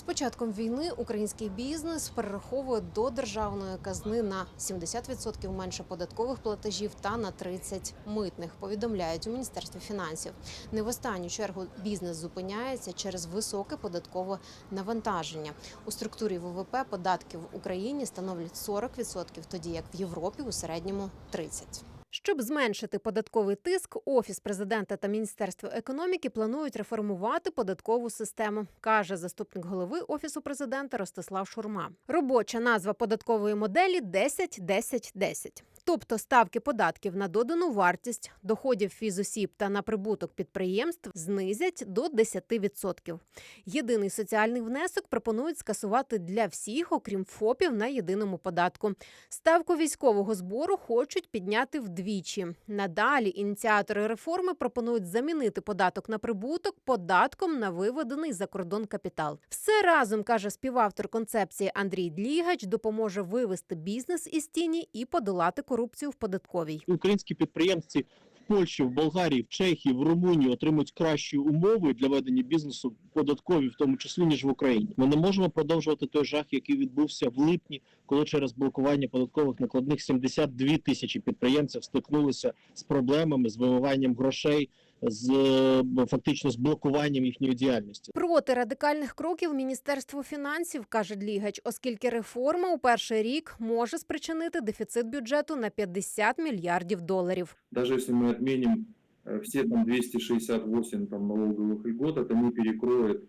З початком війни український бізнес перераховує до державної казни на 70% менше податкових платежів та на 30 митних. Повідомляють у міністерстві фінансів. Не в останню чергу бізнес зупиняється через високе податкове навантаження. У структурі ВВП податки в Україні становлять 40%, тоді як в Європі у середньому 30%. Щоб зменшити податковий тиск, офіс президента та міністерство економіки планують реформувати податкову систему, каже заступник голови офісу президента Ростислав Шурма. Робоча назва податкової моделі 10-10-10. Тобто ставки податків на додану вартість, доходів фізосіб та на прибуток підприємств знизять до 10%. Єдиний соціальний внесок пропонують скасувати для всіх, окрім ФОПів на єдиному податку. Ставку військового збору хочуть підняти вдвічі. Надалі ініціатори реформи пропонують замінити податок на прибуток податком на виведений за кордон капітал. Все разом каже співавтор концепції Андрій Длігач, допоможе вивести бізнес із тіні і подолати корупцію в податковій. українські підприємці в Польщі, в Болгарії, в Чехії, в Румунії отримують кращі умови для ведення бізнесу податкові, в тому числі ніж в Україні. Ми не можемо продовжувати той жах, який відбувся в липні, коли через блокування податкових накладних 72 тисячі підприємців стикнулися з проблемами з вимиванням грошей, з е, фактично з блокуванням їхньої діяльності. Проти радикальних кроків Міністерство фінансів каже Длігач, оскільки реформа у перший рік може спричинити дефіцит бюджету на 50 мільярдів доларів. даже если мы отменим э, все там 268 там налоговых льгот, это не перекроет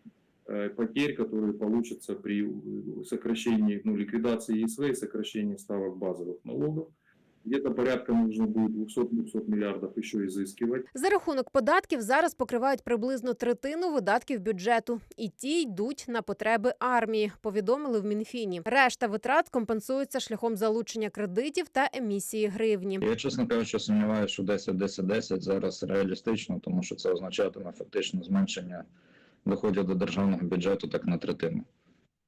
э, потерь, которые получатся при э, сокращении, ну, ликвидации ЕСВ и сокращении ставок базовых налогов. Где-то порядка нужно будет 200-200 миллиардов еще изыскивать. За рахунок податків зараз покривають приблизно третину видатків бюджету, і ті йдуть на потреби армії. Повідомили в Мінфіні. Решта витрат компенсуються шляхом залучення кредитів та емісії гривні. Я, чесно кажучи, сумніваюся, що 10-10-10 зараз реалістично, тому що це означатиме фактично зменшення доходів до державного бюджету так на третину.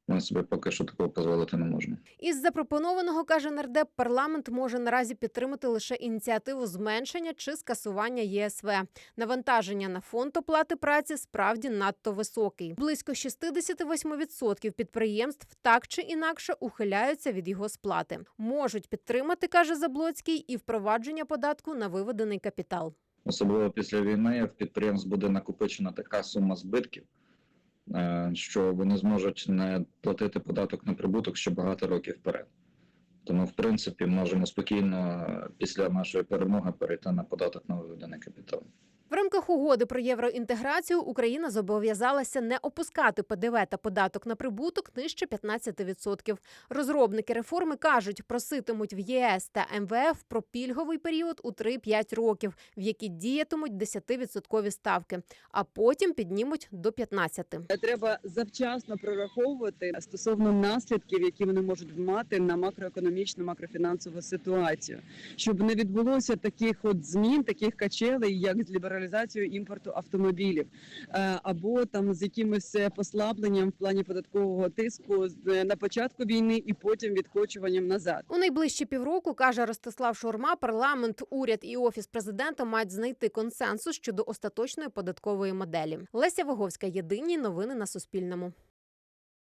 Ми собі поки що такого дозволити не можемо. Із запропонованого каже нардеп, парламент може наразі підтримати лише ініціативу зменшення чи скасування ЄСВ. Навантаження на фонд оплати праці справді надто високий. Близько 68% підприємств так чи інакше ухиляються від його сплати. Можуть підтримати, каже Заблоцький, і впровадження податку на виведений капітал. Особливо після війни в підприємств буде накопичена така сума збитків, що вони зможуть не платити податок на прибуток ще багато років вперед. Тому, в принципі, можемо спокійно е, після нашої перемоги перейти на податок на виведений капітал. В рамках угоди про євроінтеграцію Україна зобов'язалася не опускати ПДВ та податок на прибуток нижче 15%. Розробники реформи кажуть, проситимуть в ЄС та МВФ про пільговий період у 3-5 років, в які діятимуть 10% ставки, а потім піднімуть до 15%. Треба завчасно прораховувати стосовно наслідків, які вони можуть мати на макроекономічну макрофінансову ситуацію, щоб не відбулося таких от змін, таких качелей, як з лібералізацією імпорту автомобілів, е, або там з якимось е, послабленням в плані податкового тиску з- на початку війни і потім відкочуванням назад. У найближчі півроку каже Ростислав Шурма, парламент, уряд і офіс президента мають знайти консенсус щодо остаточної податкової моделі. Леся Воговська, Єдині новини на Суспільному.